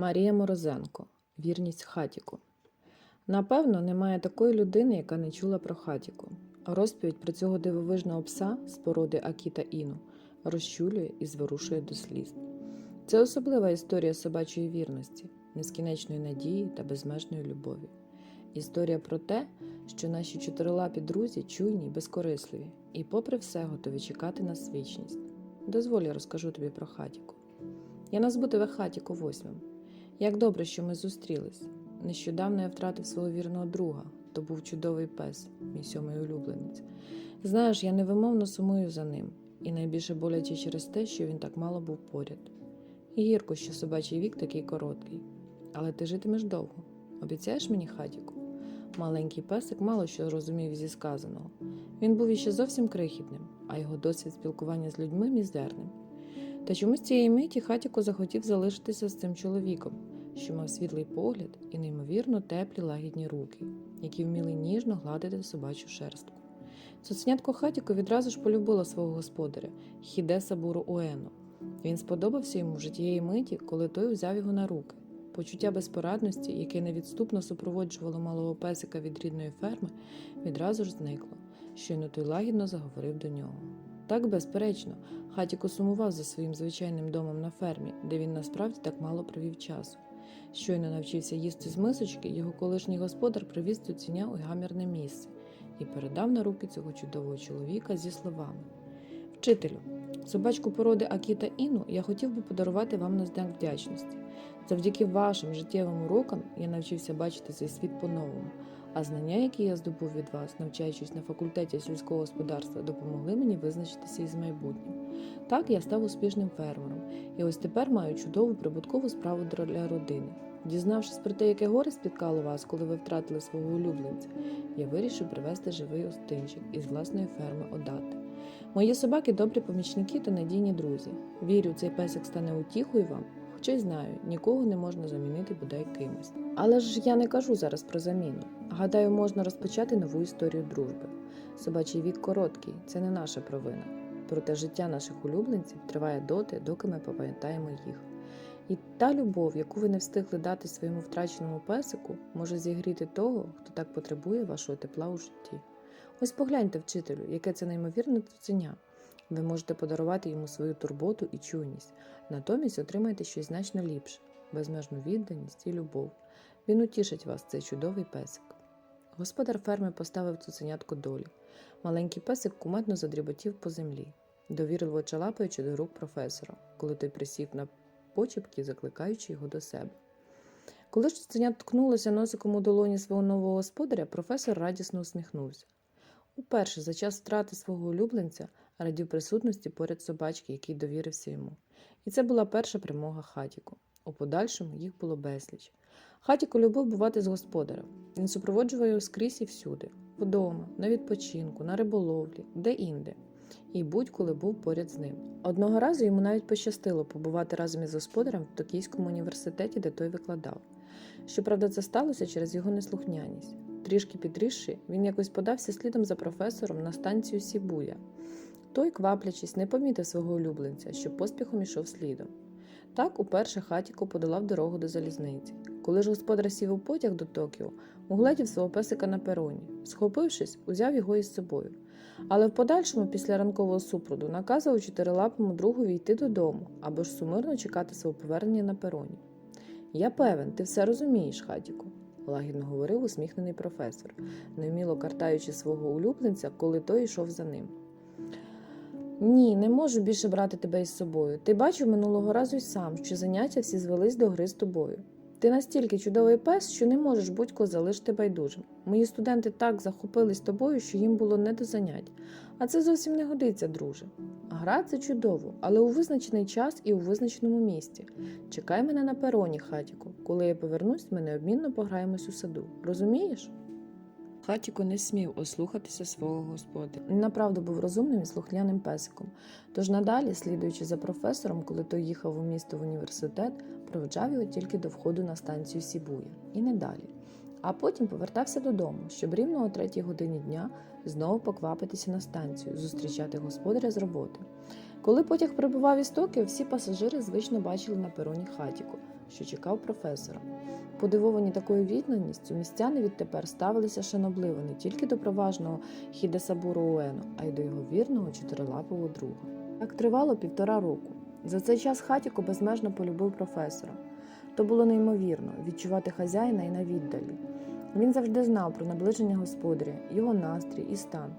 Марія Морозенко. Вірність хатіку. Напевно, немає такої людини, яка не чула про хатіку. Розповідь про цього дивовижного пса з породи Акіта Іну розчулює і зворушує до сліз. Це особлива історія собачої вірності, нескінченної надії та безмежної любові. Історія про те, що наші чотирилапі друзі чуйні й безкорисливі, і, попри все, готові чекати на свічність. Дозволь, я розкажу тобі про хатіку. Я назву хатіку восьмим. Як добре, що ми зустрілись. Нещодавно я втратив свого вірного друга, то був чудовий пес, мій сьомий улюбленець. Знаєш, я невимовно сумую за ним, і найбільше боляче через те, що він так мало був поряд. Гірко, що собачий вік такий короткий. Але ти житимеш довго. Обіцяєш мені хатіку? Маленький песик мало що розумів зі сказаного. Він був іще зовсім крихітним, а його досвід спілкування з людьми мізерним. Та чомусь цієї миті хатіко захотів залишитися з цим чоловіком, що мав світлий погляд і неймовірно теплі лагідні руки, які вміли ніжно гладити собачу шерстку. Цуценятко хатіко відразу ж полюбило свого господаря Хідеса Буру Уену. Він сподобався йому вже тієї миті, коли той взяв його на руки. Почуття безпорадності, яке невідступно супроводжувало малого песика від рідної ферми, відразу ж зникло, щойно той лагідно заговорив до нього. Так, безперечно, Хатіко сумував за своїм звичайним домом на фермі, де він насправді так мало провів часу. Щойно навчився їсти з мисочки, його колишній господар привіз цуценя у гамірне місце і передав на руки цього чудового чоловіка зі словами: Вчителю, собачку породи Акіта Іну я хотів би подарувати вам на знак вдячності. Завдяки вашим життєвим урокам я навчився бачити цей світ по-новому, а знання, які я здобув від вас, навчаючись на факультеті сільського господарства, допомогли мені визначитися із майбутнім. Так я став успішним фермером, і ось тепер маю чудову прибуткову справу для родини. Дізнавшись про те, яке горе спіткало вас, коли ви втратили свого улюбленця, я вирішив привезти живий остинчик із власної ферми Одати. Мої собаки добрі помічники та надійні друзі. Вірю, цей песик стане утіхою вам, хоча й знаю, нікого не можна замінити бодай кимось. Але ж я не кажу зараз про заміну. Гадаю, можна розпочати нову історію дружби. Собачий вік короткий, це не наша провина. Проте життя наших улюбленців триває доти, доки ми пам'ятаємо їх. І та любов, яку ви не встигли дати своєму втраченому песику, може зігріти того, хто так потребує вашого тепла у житті. Ось погляньте, вчителю, яке це неймовірне цуценя. Ви можете подарувати йому свою турботу і чуйність, натомість отримаєте щось значно ліпше, безмежну відданість і любов. Він утішить вас, цей чудовий песик. Господар ферми поставив цуценятко долі. Маленький песик куметно задріботів по землі, довірливо чалапаючи до рук професора, коли той присів на почепки, закликаючи його до себе. Коли ж цуценя ткнулося носиком у долоні свого нового господаря, професор радісно усміхнувся. Уперше за час втрати свого улюбленця радів присутності поряд собачки, який довірився йому. І це була перша примога хатіку. У подальшому їх було безліч. Хатіко любив бувати з господарем. Він супроводжував його скрізь і всюди вдома, на відпочинку, на риболовлі, де-інде. І будь-коли був поряд з ним. Одного разу йому навіть пощастило побувати разом із господарем в Токійському університеті, де той викладав. Щоправда, це сталося через його неслухняність. Трішки підрісши, він якось подався слідом за професором на станцію Сібуя. Той, кваплячись, не помітив свого улюбленця, що поспіхом ішов слідом. Так уперше хатіко подолав дорогу до залізниці. Коли ж господар сів у потяг до Токіо, угледів свого песика на пероні. Схопившись, узяв його із собою. Але в подальшому, після ранкового супроводу, наказував чотирилапому другові йти додому або ж сумирно чекати свого повернення на пероні. Я певен, ти все розумієш, хатіку, лагідно говорив усміхнений професор, невміло картаючи свого улюбленця, коли той йшов за ним. Ні, не можу більше брати тебе із собою. Ти бачив минулого разу й сам, що заняття всі звелись до гри з тобою. Ти настільки чудовий пес, що не можеш будь-кого залишити байдужим. Мої студенти так захопились тобою, що їм було не до занять. А це зовсім не годиться, друже. Гра це чудово, але у визначений час і у визначеному місці. Чекай мене на пероні, хатіку. Коли я повернусь, ми неодмінно пограємось у саду. Розумієш? Хатіко не смів ослухатися свого господаря. Він направду був розумним і слухняним песиком. Тож надалі, слідуючи за професором, коли той їхав у місто в університет, проведжав його тільки до входу на станцію Сібуя і не далі. А потім повертався додому, щоб рівно о третій годині дня знову поквапитися на станцію, зустрічати господаря з роботи. Коли потяг прибував із Токіо, всі пасажири звично бачили на пероні хатіку, що чекав професора. Подивовані такою відданістю, містяни відтепер ставилися шанобливо не тільки до проважного Хідесабуру Уену, а й до його вірного чотирилапого друга. Так тривало півтора року. За цей час Хатіко безмежно полюбив професора. То було неймовірно відчувати хазяїна і на віддалі. Він завжди знав про наближення господаря, його настрій і стан,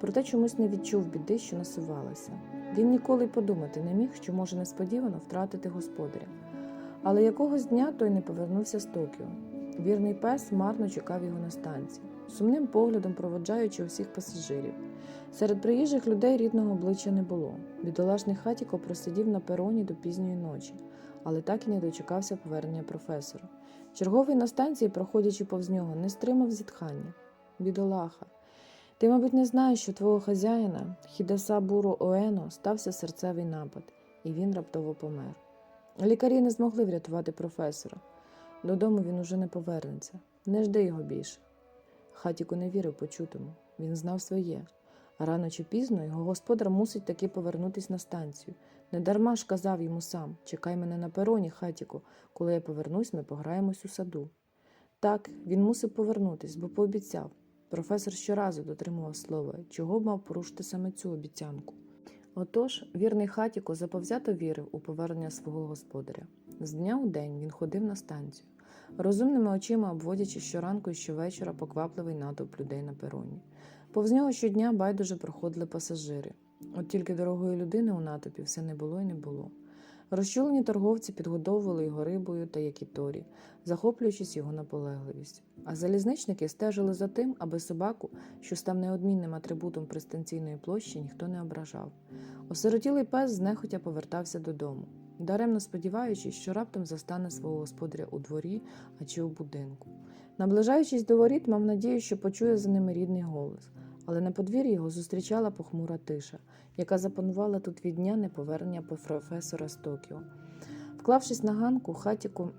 проте чомусь не відчув біди, що насувалася. Він ніколи й подумати не міг, що може несподівано втратити господаря. Але якогось дня той не повернувся з Токіо. Вірний пес марно чекав його на станції, сумним поглядом проводжаючи усіх пасажирів. Серед приїжджих людей рідного обличчя не було. Бідолашний хатіко просидів на пероні до пізньої ночі, але так і не дочекався повернення професора. Черговий на станції, проходячи повз нього, не стримав зітхання. Бідолаха. Ти, мабуть, не знаєш, що твого хазяїна, Хідеса Буру Оено, стався серцевий напад, і він раптово помер. Лікарі не змогли врятувати професора. Додому він уже не повернеться. Не жди його більше. Хатіко не вірив почутому. Він знав своє. Рано чи пізно його господар мусить таки повернутись на станцію. Недарма ж казав йому сам чекай мене на пероні, хатіку, коли я повернусь, ми пограємось у саду. Так, він мусив повернутись, бо пообіцяв. Професор щоразу дотримував слова, чого б мав порушити саме цю обіцянку. Отож, вірний хатіко заповзято вірив у повернення свого господаря. З дня у день він ходив на станцію, розумними очима обводячи щоранку і щовечора поквапливий натовп людей на пероні. Повз нього щодня байдуже проходили пасажири. От тільки дорогої людини у натопі все не було і не було. Розчулені торговці підгодовували його рибою та якіторі, захоплюючись його наполегливістю. А залізничники стежили за тим, аби собаку, що став неодмінним атрибутом пристанційної площі, ніхто не ображав. Осиротілий пес знехотя повертався додому, даремно сподіваючись, що раптом застане свого господаря у дворі, а чи у будинку. Наближаючись до воріт, мав надію, що почує за ними рідний голос, але на подвір'ї його зустрічала похмура тиша, яка запанувала тут від дня неповернення професора з Токіо. Вклавшись на ганку, хатіку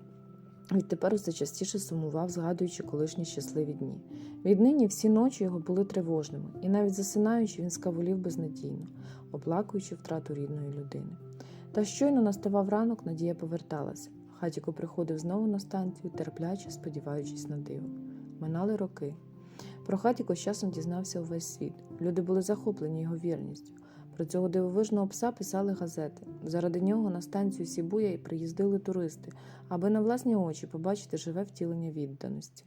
відтепер усе частіше сумував, згадуючи колишні щасливі дні. Віднині всі ночі його були тривожними, і навіть засинаючи, він скавулів безнадійно, оплакуючи втрату рідної людини. Та щойно наставав ранок, Надія поверталася. Хатіко приходив знову на станцію, терпляче, сподіваючись на диво. Минали роки. Про хатіко з часом дізнався увесь світ. Люди були захоплені його вірністю. Про цього дивовижного пса писали газети. Заради нього на станцію Сібуя і приїздили туристи, аби на власні очі побачити живе втілення відданості.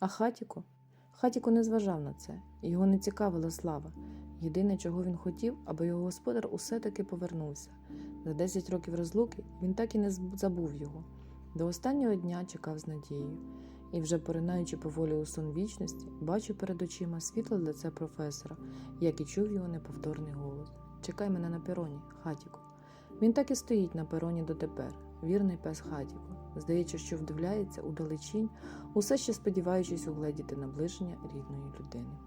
А хатіко? Хатіко не зважав на це, його не цікавила слава. Єдине, чого він хотів, аби його господар усе таки повернувся. За 10 років розлуки він так і не забув його. До останнього дня чекав з надією, і вже поринаючи поволі у сон вічності, бачу перед очима світле лице професора, як і чув його неповторний голос. Чекай мене на пероні, хатіку. Він так і стоїть на пероні дотепер, вірний пес хатіку. Здається, що вдивляється у далечінь, усе ще сподіваючись угледіти наближення рідної людини.